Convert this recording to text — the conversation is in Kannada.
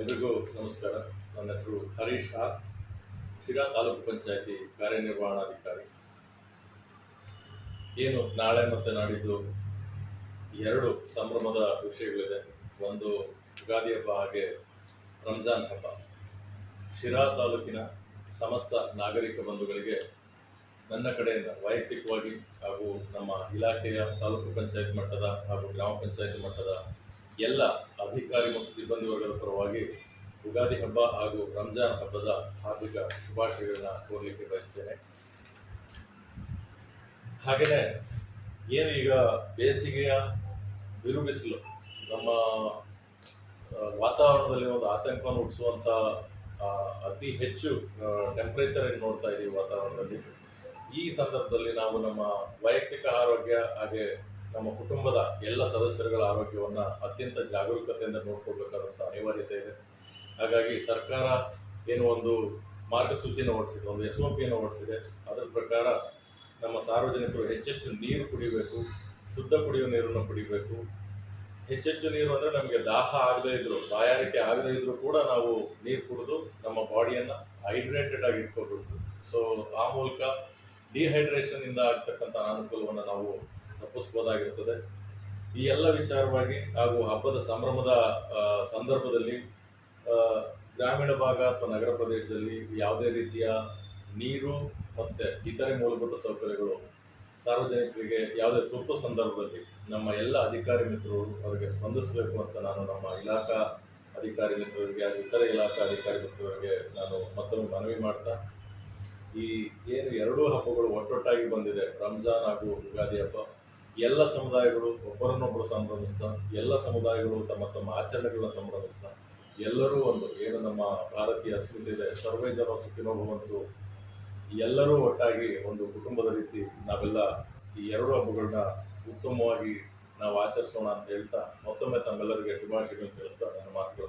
ಎಲ್ರಿಗೂ ನಮಸ್ಕಾರ. ನನ್ನ ಹೆಸರು ಹರೀಶ್. ಆರ್ ಶಿರಾ ತಾಲೂಕು ಪಂಚಾಯತಿ ಕಾರ್ಯನಿರ್ವಹಣಾಧಿಕಾರಿ. ಏನು ನಾಳೆ ಮತ್ತು ನಾಡಿದ್ದು ಎರಡು ಸಂಭ್ರಮದ ವಿಷಯಗಳಿದೆ. ಒಂದು ಯುಗಾದಿ ಹಬ್ಬ ಹಾಗೆ ರಂಜಾನ್ ಹಬ್ಬ. ಶಿರಾ ತಾಲೂಕಿನ ಸಮಸ್ತ ನಾಗರಿಕ ಬಂಧುಗಳಿಗೆ ನನ್ನ ಕಡೆಯಿಂದ ವೈಯಕ್ತಿಕವಾಗಿ ಹಾಗೂ ನಮ್ಮ ಇಲಾಖೆಯ ತಾಲೂಕು ಪಂಚಾಯತ್ ಮಟ್ಟದ ಹಾಗೂ ಗ್ರಾಮ ಪಂಚಾಯತ್ ಮಟ್ಟದ ಎಲ್ಲ ಅಧಿಕಾರಿ ಮತ್ತು ಸಿಬ್ಬಂದಿ ವರ್ಗದ ಪರವಾಗಿ ಯುಗಾದಿ ಹಬ್ಬ ಹಾಗೂ ರಂಜಾನ್ ಹಬ್ಬದ ಹಾರ್ದಿಕ ಶುಭಾಶಯಗಳನ್ನು ಕೋರಲಿಕ್ಕೆ ಬಯಸ್ತೇನೆ. ಹಾಗೆಯೇ ಏನು ಈಗ ಬೇಸಿಗೆಯ ಬಿರುಬಿಸಿಲು, ನಮ್ಮ ವಾತಾವರಣದಲ್ಲಿ ಒಂದು ಆತಂಕವನ್ನು ಹುಟ್ಟಿಸುವಂಥ ಅತಿ ಹೆಚ್ಚು ಟೆಂಪ್ರೇಚರ್ ಏನು ನೋಡ್ತಾ ಇದ್ದೀವಿ ವಾತಾವರಣದಲ್ಲಿ. ಈ ಸಂದರ್ಭದಲ್ಲಿ ನಾವು ನಮ್ಮ ವೈಯಕ್ತಿಕ ಆರೋಗ್ಯ ಹಾಗೆ ನಮ್ಮ ಕುಟುಂಬದ ಎಲ್ಲ ಸದಸ್ಯರುಗಳ ಆರೋಗ್ಯವನ್ನು ಅತ್ಯಂತ ಜಾಗರೂಕತೆಯಿಂದ ನೋಡ್ಕೊಳ್ಬೇಕಾದಂಥ ಅನಿವಾರ್ಯತೆ ಇದೆ. ಹಾಗಾಗಿ ಸರ್ಕಾರ ಏನು ಒಂದು ಮಾರ್ಗಸೂಚಿಯನ್ನು ಹೊರಡಿಸಿದೆ ಒಂದು ಎಸ್ ಒ ಪಿಯನ್ನು ಹೊರಡಿಸಿದೆ ಅದರ ಪ್ರಕಾರ ನಮ್ಮ ಸಾರ್ವಜನಿಕರು ಹೆಚ್ಚೆಚ್ಚು ನೀರು ಕುಡಿಬೇಕು, ಶುದ್ಧ ಕುಡಿಯುವ ನೀರನ್ನು ಕುಡಿಬೇಕು. ಹೆಚ್ಚೆಚ್ಚು ನೀರು ಅಂದರೆ ನಮಗೆ ದಾಹ ಆಗದೇ ಇದ್ರು ಬಾಯಾರಿಕೆ ಆಗದೇ ಇದ್ರು ಕೂಡ ನಾವು ನೀರು ಕುಡಿದು ನಮ್ಮ ಬಾಡಿಯನ್ನು ಹೈಡ್ರೇಟೆಡ್ ಆಗಿ ಇಟ್ಕೋಬೇಕು ಸೊ ಆ ಮೂಲಕ ಡಿಹೈಡ್ರೇಷನ್ ಇಂದ ಆಗ್ತಕ್ಕಂಥ ಅನಾನುಕೂಲವನ್ನು ನಾವು ತಪ್ಪಿಸ್ಬೋದಾಗಿರ್ತದೆ. ಈ ಎಲ್ಲ ವಿಚಾರವಾಗಿ ಹಾಗೂ ಹಬ್ಬದ ಸಂಭ್ರಮದ ಸಂದರ್ಭದಲ್ಲಿ ಗ್ರಾಮೀಣ ಭಾಗ ಅಥವಾ ನಗರ ಪ್ರದೇಶದಲ್ಲಿ ಯಾವುದೇ ರೀತಿಯ ನೀರು ಮತ್ತು ಇತರೆ ಮೂಲಭೂತ ಸೌಕರ್ಯಗಳು, ಸಾರ್ವಜನಿಕರಿಗೆ ಯಾವುದೇ ತುರ್ತು ಸಂದರ್ಭದಲ್ಲಿ ನಮ್ಮ ಎಲ್ಲ ಅಧಿಕಾರಿ ಮಿತ್ರರು ಅವರಿಗೆ ಸ್ಪಂದಿಸಬೇಕು ಅಂತ ನಾನು ನಮ್ಮ ಇಲಾಖಾ ಅಧಿಕಾರಿ ಮಿತ್ರರಿಗೆ ಹಾಗೂ ಇತರೆ ಇಲಾಖಾ ಅಧಿಕಾರಿ ಮಿತ್ರರಿಗೆ ನಾನು ಮತ್ತೊಮ್ಮೆ ಮನವಿ ಮಾಡ್ತಾ, ಈ ಏನು ಎರಡೂ ಹಬ್ಬಗಳು ಒಟ್ಟೊಟ್ಟಾಗಿ ಬಂದಿದೆ, ರಂಜಾನ್ ಹಾಗೂ ಯುಗಾದಿ ಹಬ್ಬ. ಎಲ್ಲ ಸಮುದಾಯಗಳು ಒಬ್ಬರನ್ನೊಬ್ಬರು ಸಂಭ್ರಮಿಸ್ತಾ, ಎಲ್ಲ ಸಮುದಾಯಗಳು ತಮ್ಮ ತಮ್ಮ ಆಚರಣೆಗಳನ್ನ ಸಂಭ್ರಮಿಸ್ತಾ, ಎಲ್ಲರೂ ಒಂದು, ಏನು ನಮ್ಮ ಭಾರತೀಯ ಅಸ್ಮಿತೆ ಇದೆ, ಸರ್ವೇ ಜನ ಸುಖಿನೋ ಎಲ್ಲರೂ ಒಟ್ಟಾಗಿ ಒಂದು ಕುಟುಂಬದ ರೀತಿ ನಾವೆಲ್ಲ ಈ ಎರಡು ಹಬ್ಬಗಳನ್ನ ಉತ್ತಮವಾಗಿ ನಾವು ಆಚರಿಸೋಣ ಅಂತ ಹೇಳ್ತಾ, ಮತ್ತೊಮ್ಮೆ ತಮ್ಮೆಲ್ಲರಿಗೆ ಶುಭಾಶಯಗಳನ್ನು ತಿಳಿಸ್ತಾ ನನ್ನ ಧನ್ಯವಾದ